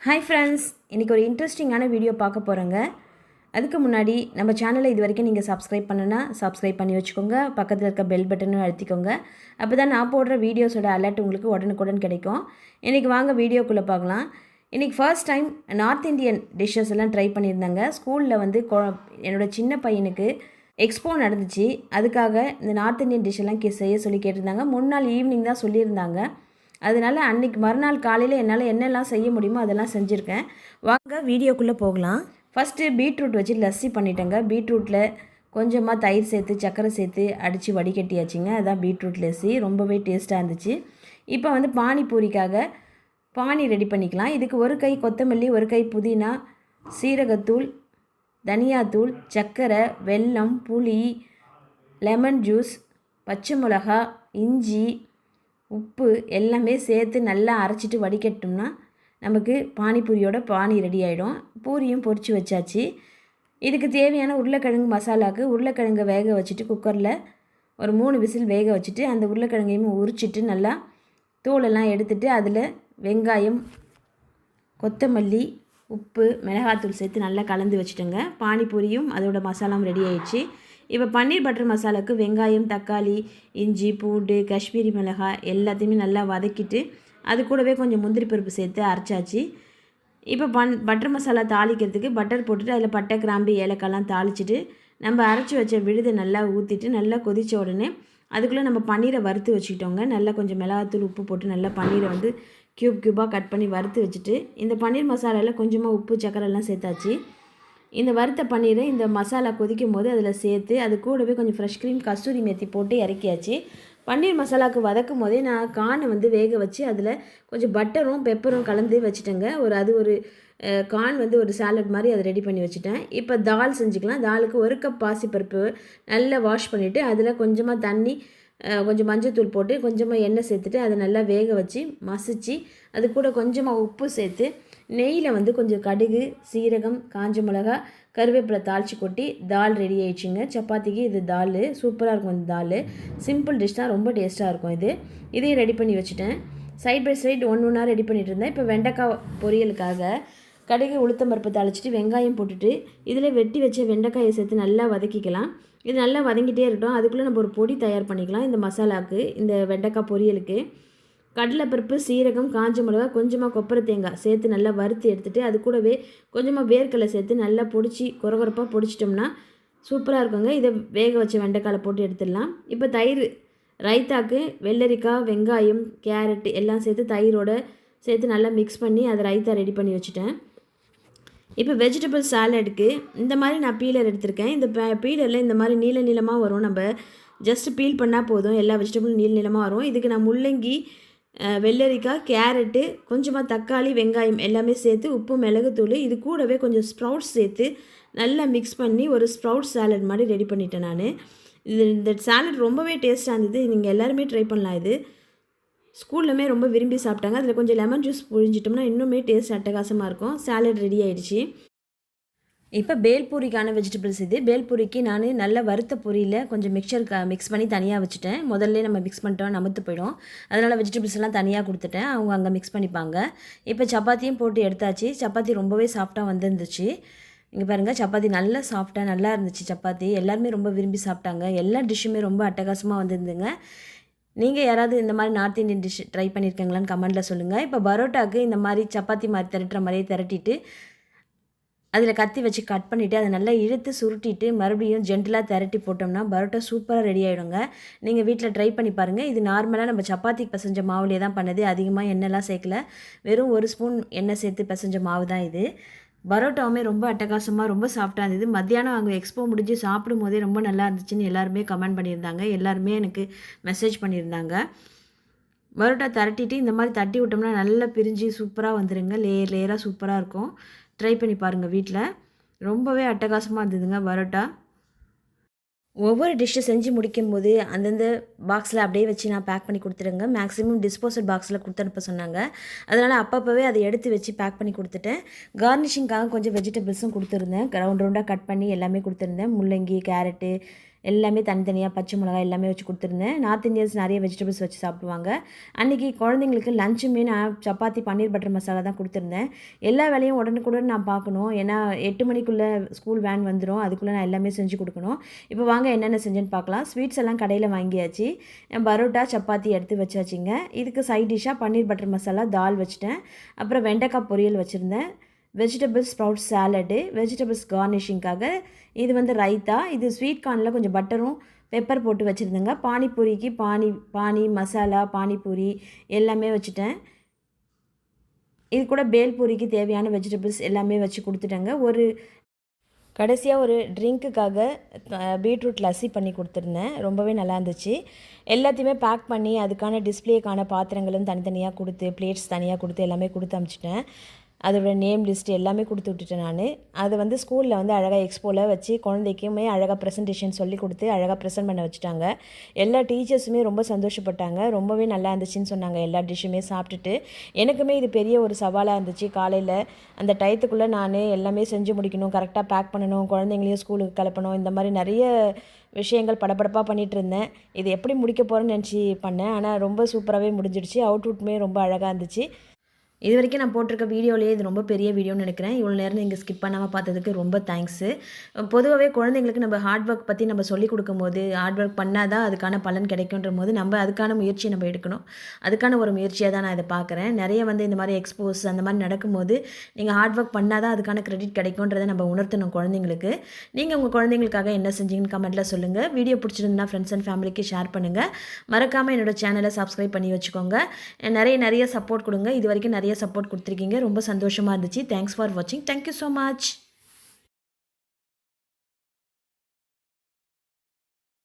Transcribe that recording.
Hi friends இன்றைக்கி ஒரு இன்ட்ரெஸ்டிங்கான வீடியோ பார்க்க போகிறோங்க அதுக்கு முன்னாடி நம்ம சேனலை இது வரைக்கும் நீங்கள் சப்ஸ்கிரைப் பண்ணுன்னா சப்ஸ்கிரைப் பண்ணி வச்சுக்கோங்க. பக்கத்தில் இருக்க பெல் பட்டனும் அழுத்திக்கோங்க. அப்போ தான் நான் போடுற வீடியோஸோட அலர்ட் உங்களுக்கு உடனுக்குடன் கிடைக்கும். இன்றைக்கி வாங்க வீடியோக்குள்ளே பார்க்கலாம். இன்றைக்கி first time north Indian dishes எல்லாம் ட்ரை பண்ணியிருந்தாங்க. ஸ்கூலில் வந்து கொ என்னோடய சின்ன பையனுக்கு எக்ஸ்போ நடந்துச்சு. அதுக்காக இந்த நார்த் இந்தியன் டிஷ்ஷெல்லாம் செய்ய சொல்லி கேட்டிருந்தாங்க. முன்னாள் ஈவினிங் தான் சொல்லியிருந்தாங்க. அதனால் அன்னைக்கு மறுநாள் காலையில் என்னால் என்னெல்லாம் செய்ய முடியுமோ அதெல்லாம் செஞ்சுருக்கேன். வாங்க வீடியோக்குள்ளே போகலாம். ஃபஸ்ட்டு பீட்ரூட் வச்சு லஸ்ஸி பண்ணிட்டேங்க. பீட்ரூட்டில் கொஞ்சமாக தயிர் சேர்த்து சர்க்கரை சேர்த்து அடித்து வடிகட்டியாச்சுங்க. அதான் பீட்ரூட் லஸ்ஸி. ரொம்பவே டேஸ்ட்டாக இருந்துச்சு. இப்போ வந்து பானிபூரிக்காக பானி ரெடி பண்ணிக்கலாம். இதுக்கு ஒரு கை கொத்தமல்லி ஒரு கை புதினா சீரகத்தூள் தனியாத்தூள் சர்க்கரை வெல்லம் புளி லெமன் ஜூஸ் பச்சை மிளகா இஞ்சி உப்பு எல்லாமே சேர்த்து நல்லா அரைச்சிட்டு வடிகட்டோம்னா நமக்கு பானிபூரியோட பானி ரெடி ஆகிடும் பூரியும் பொறிச்சு வச்சாச்சு. இதுக்கு தேவையான உருளைக்கிழங்கு மசாலாவுக்கு உருளைக்கிழங்கை வேக வச்சுட்டு குக்கரில் ஒரு மூணு விசில் வேக வச்சுட்டு அந்த உருளைக்கிழங்கையும் உரிச்சிட்டு நல்லா தூளெல்லாம் எடுத்துட்டு அதில் வெங்காயம் கொத்தமல்லி உப்பு மிளகாத்தூள் சேர்த்து நல்லா கலந்து வச்சுட்டோங்க. பானிபூரியும் அதோட மசாலாவும் ரெடி ஆயிடுச்சு. இப்போ பன்னீர் பட்டர் மசாலாவுக்கு வெங்காயம் தக்காளி இஞ்சி பூண்டு காஷ்மீரி மிளகாய் எல்லாத்தையுமே நல்லா வதக்கிட்டு அது கூடவே கொஞ்சம் முந்திரி பருப்பு சேர்த்து அரைச்சாச்சு. இப்போ பன் பட்டர் மசாலா தாளிக்கிறதுக்கு பட்டர் போட்டுட்டு அதில் பட்டை கிராம்பு ஏலக்காய்லாம் தாளிச்சிட்டு நம்ம அரைச்சி வச்ச விழுதை நல்லா ஊற்றிட்டு நல்லா கொதித்த உடனே அதுக்குள்ளே நம்ம பன்னீரை வறுத்து வச்சுக்கிட்டோங்க. நல்லா கொஞ்சம் மிளகாத்தூள் உப்பு போட்டு நல்லா பன்னீரை வந்து க்யூப் க்யூபாக கட் பண்ணி வறுத்து வச்சுட்டு இந்த பன்னீர் மசாலாவில் கொஞ்சமாக உப்பு சக்கரைலாம் எல்லாம் சேர்த்தாச்சு. இந்த வறுத்த பன்னீரை இந்த மசாலா கொதிக்கும் போது அதில் சேர்த்து அது கூடவே கொஞ்சம் ஃப்ரெஷ் க்ரீம் கஸ்தூரி மேத்தி போட்டு இறக்கியாச்சு. பன்னீர் மசாலாவுக்கு வதக்கும் போதே நான் கானை வந்து வேக வச்சு அதில் கொஞ்சம் பட்டரும் பெப்பரும் கலந்து வச்சுட்டேங்க. ஒரு அது ஒரு கான் கார்ன் வந்து ஒரு சாலட் மாதிரி அதை ரெடி பண்ணி வச்சுட்டேன். இப்போ தால் செஞ்சுக்கலாம். தாலுக்கு ஒரு கப் பாசிப்பருப்பு நல்லா வாஷ் பண்ணிவிட்டு அதில் கொஞ்சமாக தண்ணி கொஞ்சம் மஞ்சத்தூள் போட்டு கொஞ்சமாக எண்ணெய் சேர்த்துட்டு அதை நல்லா வேக வச்சு மசிச்சு அது கூட கொஞ்சமாக உப்பு சேர்த்து நெய்யில் வந்து கொஞ்சம் கடுகு சீரகம் காஞ்ச மிளகா கருவேப்பிலை தாளித்து கொட்டி தால் ரெடி ஆயிடுச்சுங்க. சப்பாத்திக்கு இது தால் சூப்பராக இருக்கும் இந்த தால். சிம்பிள் டிஷ் தான் ரொம்ப டேஸ்ட்டாக இருக்கும் இது. இதையும் ரெடி பண்ணி வச்சுட்டேன். சைட் பை சைடு ஒன்று ஒன்றா ரெடி பண்ணிட்டு இருந்தேன். இப்போ வெண்டைக்காய் பொரியலுக்காக கடுகு உளுத்தம் பருப்பு தாளிச்சிட்டு வெங்காயம் போட்டுட்டு இதில் வெட்டி வச்ச வெண்டைக்காயை சேர்த்து நல்லா வதக்கிக்கலாம். இது நல்லா வதங்கிட்டே இருக்கட்டும். அதுக்குள்ளே நம்ம ஒரு பொடி தயார் பண்ணிக்கலாம். இந்த மசாலாவுக்கு இந்த வெண்டைக்காய் பொரியலுக்கு. கடலைப்பருப்பு சீரகம் காஞ்ச மிளகா கொஞ்சமாக கொப்பரை தேங்காய் சேர்த்து நல்லா வறுத்து எடுத்துகிட்டு அது கூடவே கொஞ்சமாக வேர்க்கடலை சேர்த்து நல்லா பொடிச்சு குறகுறப்பாக பொடிச்சிட்டோம்னா சூப்பராக இருக்குங்க. இதை வேக வச்ச வெண்டைக்காலை போட்டு எடுத்துடலாம். இப்போ தயிர் ரைத்தாக்கு வெள்ளரிக்காய் வெங்காயம் கேரட் எல்லாம் சேர்த்து தயிரோட சேர்த்து நல்லா மிக்ஸ் பண்ணி அதை ரைத்தா ரெடி பண்ணி வச்சுட்டேன். இப்போ வெஜிடபிள் சாலடுக்கு இந்த மாதிரி நான் பீலர் எடுத்திருக்கேன். இந்த பீலரில் இந்த மாதிரி நீல நீளமாக வரும். நம்ம ஜஸ்ட் பீல் பண்ணால் போதும். எல்லா வெஜிடபிளும் நீல நீளமாக வரும். இதுக்கு நான் முள்ளங்கி வெள்ளரிக்காய் கேரட்டு கொஞ்சமாக தக்காளி வெங்காயம் எல்லாமே சேர்த்து உப்பு மிளகுத்தூள் இது கூடவே கொஞ்சம் ஸ்ப்ரவுட்ஸ் சேர்த்து நல்லா மிக்ஸ் பண்ணி ஒரு ஸ்ப்ரவுட் சாலட் மாதிரி ரெடி பண்ணிட்டேன் நான். இது இந்த சாலட் ரொம்பவே டேஸ்ட்டாக இருந்தது. நீங்கள் எல்லாருமே ட்ரை பண்ணலாம் இது. ஸ்கூல்லுமே ரொம்ப விரும்பி சாப்பிட்டாங்க. அதில் கொஞ்சம் லெமன் ஜூஸ் புழிஞ்சிட்டோம்னா இன்னுமே டேஸ்ட் அட்டகாசமாக இருக்கும். சாலட் ரெடி ஆகிடுச்சி இப்போ பேல்பூரிக்கான வெஜிடபிள்ஸ் இது. பேல்பூரிக்கு நான் நல்ல வறுத்த பொரியில் கொஞ்சம் மிக்சர் க மிக்ஸ் பண்ணி தனியாக வச்சுட்டேன். முதல்ல நம்ம மிக்ஸ் பண்ணிட்டோம் நமத்து போயிடும். அதனால் வெஜிடபிள்ஸ் எல்லாம் தனியாக கொடுத்துட்டேன். அவங்க அங்கே மிக்ஸ் பண்ணிப்பாங்க. இப்போ சப்பாத்தியும் போட்டு எடுத்தாச்சு. சப்பாத்தி ரொம்பவே சாஃப்டாக வந்துருந்துச்சு. இங்கே பாருங்கள் சப்பாத்தி நல்லா சாஃப்டாக நல்லா இருந்துச்சு சப்பாத்தி. எல்லாருமே ரொம்ப விரும்பி சாப்பிட்டாங்க. எல்லா டிஷ்ஷுமே ரொம்ப அட்டகாசமாக வந்திருந்துங்க. நீங்கள் யாராவது இந்த மாதிரி நார்த் இந்தியன் டிஷ் ட்ரை பண்ணியிருக்கீங்களான்னு கமெண்ட்டில் சொல்லுங்கள் இப்போ பரோட்டாவுக்கு இந்த மாதிரி சப்பாத்தி மாதிரி திரட்டுற மாதிரியே திரட்டிட்டு அதில் கத்தி வச்சு கட் பண்ணிவிட்டு அதை நல்லா இழுத்து சுருட்டிட்டு மறுபடியும் ஜென்டலாக திரட்டி போட்டோம்னா பரோட்டா சூப்பராக ரெடி ஆகிடுங்க நீங்கள் வீட்டில் ட்ரை பண்ணி பாருங்கள் இது நார்மலாக நம்ம சப்பாத்திக்கு பிசைஞ்ச மாவுலேயே தான் பண்ணது. அதிகமாக எண்ணெய்லாம் சேர்க்கல. வெறும் ஒரு ஸ்பூன் எண்ணெய் சேர்த்து பிசைஞ்ச மாவு தான் இது. பரோட்டாவுமே ரொம்ப அட்டகாசமாக ரொம்ப சாஃப்டாக இருந்தது. மத்தியானம் அங்கே எக்ஸ்போ முடிஞ்சு சாப்பிடும் போதே ரொம்ப நல்லா இருந்துச்சுன்னு எல்லாருமே கமெண்ட் பண்ணியிருந்தாங்க. எல்லாருமே எனக்கு மெசேஜ் பண்ணியிருந்தாங்க. பரோட்டா திரட்டிட்டு இந்த மாதிரி தட்டி விட்டோம்னா நல்லா பிரிஞ்சு சூப்பராக வந்துடுங்க லேயர் லேயராக சூப்பராக இருக்கும். ட்ரை பண்ணி பாருங்கள் வீட்டில் ரொம்பவே அட்டகாசமாக இருந்ததுங்க பரோட்டா. ஒவ்வொரு டிஷ்ஷை செஞ்சு முடிக்கும் போது அந்தந்த பாக்ஸில் அப்படியே வச்சு நான் பேக் பண்ணி கொடுத்துருங்க மேக்ஸிமம் டிஸ்போசல் பாக்ஸில் கொடுத்து அனுப்ப சொன்னாங்க. அதனால் அப்பப்போவே அதை எடுத்து வச்சு பேக் பண்ணி கொடுத்துட்டேன். கார்னிஷிங்காக கொஞ்சம் வெஜிடபிள்ஸும் கொடுத்துருந்தேன். ரவுண்ட் ரவுண்டாக கட் பண்ணி எல்லாமே கொடுத்துருந்தேன். முள்ளங்கி கேரட்டு எல்லாமே தனித்தனியாக பச்சை மிளகாய் எல்லாமே வச்சு கொடுத்துருந்தேன். நார்த் இந்தியன்ஸ் நிறைய வெஜிடபிள்ஸ் வச்சு சாப்பிடுவாங்க. அன்றைக்கி குழந்தைங்களுக்கு லஞ்சுமே நான் சப்பாத்தி பன்னீர் பட்டர் மசாலா தான் கொடுத்துருந்தேன். எல்லா வேலையும் உடனுக்குடன் நான் பார்க்கணும். ஏன்னா எட்டு மணிக்குள்ளே ஸ்கூல் வேன் வந்துடும் அதுக்குள்ளே நான் எல்லாமே செஞ்சு கொடுக்கணும். இப்போ வாங்க என்னென்ன செஞ்சேன்னு பார்க்கலாம். ஸ்வீட்ஸ் எல்லாம் கடையில் வாங்கியாச்சு. பரோட்டா சப்பாத்தி எடுத்து வச்சாச்சுங்க. இதுக்கு சைட் டிஷ்ஷாக பன்னீர் பட்டர் மசாலா தால் வச்சுட்டேன். அப்புறம் வெண்டைக்காய் பொரியல் வச்சுருந்தேன். வெஜிடபிள்ஸ் ஸ்ப்ரவுட் சாலடு வெஜிடபிள்ஸ் கார்னிஷிங்காக இது வந்து ரைத்தா இது ஸ்வீட் கார்னில் கொஞ்சம் பட்டரும் பெப்பர் போட்டு வச்சுருந்தேங்க. பானிபூரிக்கு பானி பானி மசாலா பானிபூரி எல்லாமே வச்சுட்டேன். இது கூட பேல்பூரிக்கு தேவையான வெஜிடபிள்ஸ் எல்லாமே வச்சு கொடுத்துட்டேங்க. ஒரு கடைசியாக ஒரு ட்ரிங்க்குக்காக பீட்ரூட் லஸ்ஸி பண்ணி கொடுத்துருந்தேன். ரொம்பவே நல்லா இருந்துச்சு. எல்லாத்தையுமே பேக் பண்ணி அதுக்கான டிஸ்பிளேக்கான பாத்திரங்களும் தனித்தனியாக கொடுத்து பிளேட்ஸ் தனியாக கொடுத்து எல்லாமே கொடுத்து அனுப்பிச்சிட்டேன் அதோட நேம் லிஸ்ட் எல்லாமே கொடுத்து விட்டுட்டேன் நான். அதை வந்து ஸ்கூலில் வந்து அழகாக எக்ஸ்போவில் வச்சு குழந்தைக்குமே அழகாக ப்ரெசன்டேஷன் சொல்லி கொடுத்து அழகாக ப்ரெசென்ட் பண்ண வச்சுட்டாங்க. எல்லா டீச்சர்ஸுமே ரொம்ப சந்தோஷப்பட்டாங்க. ரொம்பவே நல்லா இருந்துச்சுன்னு சொன்னாங்க எல்லா டிஷ்ஷுமே சாப்பிட்டுட்டு. எனக்குமே இது பெரிய ஒரு சவாலாக இருந்துச்சு. காலையில் அந்த டயத்துக்குள்ளே நான் எல்லாமே செஞ்சு முடிக்கணும் கரெக்டாக பேக் பண்ணணும் குழந்தைங்களையும் ஸ்கூலுக்கு கிளப்பணும் இந்த மாதிரி நிறைய விஷயங்கள் படபடப்பாக பண்ணிகிட்டு இருந்தேன். இது எப்படி முடிக்க போகிறேன்னு நினச்சி பண்ணேன். ஆனால் ரொம்ப சூப்பராகவே முடிஞ்சிடுச்சு. அவுட்புட்மே ரொம்ப அழகாக இருந்துச்சு. இது வரைக்கும் நான் போட்டிருக்க வீடியோலேயே இது ரொம்ப பெரிய வீடியோன்னு நினைக்கிறேன். இவ்வளோ நேரம் நீங்கள் ஸ்கிப் பண்ணாமல் பார்த்ததுக்கு ரொம்ப தேங்க்ஸு பொதுவாகவே குழந்தைங்களுக்கு நம்ம ஹார்ட் ஒர்க் பற்றி நம்ம சொல்லிக் கொடுக்கும்போது ஹார்ட் ஒர்க் பண்ணால் தான் அதுக்கான பலன் கிடைக்குன்ற போது நம்ம அதுக்கான முயற்சியை நம்ம எடுக்கணும். அதுக்கான ஒரு முயற்சியாக தான் நான் இதை பார்க்குறேன். நிறைய வந்து இந்த மாதிரி எக்ஸ்போஸ் அந்த மாதிரி நடக்கும்போது நீங்கள் ஹார்ட் ஒர்க் பண்ணால் தான் அதுக்கான கிரெடிட் கிடைக்குன்றதை நம்ம உணர்த்தணும் குழந்தைங்களுக்கு. நீங்கள் உங்கள் குழந்தைங்களுக்காக என்ன செஞ்சீங்கன்னு கமெண்ட்டில் சொல்லுங்கள் வீடியோ பிடிச்சிருந்தா ஃப்ரெண்ட்ஸ் அண்ட் ஃபேமிலிக்கு ஷேர் பண்ணுங்கள் மறக்காமல் என்னோட சேனலை சப்ஸ்கிரைப் பண்ணி வச்சுக்கோங்க. நிறைய நிறைய சப்போர்ட் கொடுங்க. இது வரைக்கும் நிறைய நிறைய சப்போர்ட் கொடுத்துருக்கீங்க. ரொம்ப சந்தோஷமாக இருந்துச்சு. தேங்க்ஸ் ஃபார் வாட்சிங் தேங்க்யூ ஸோ மச்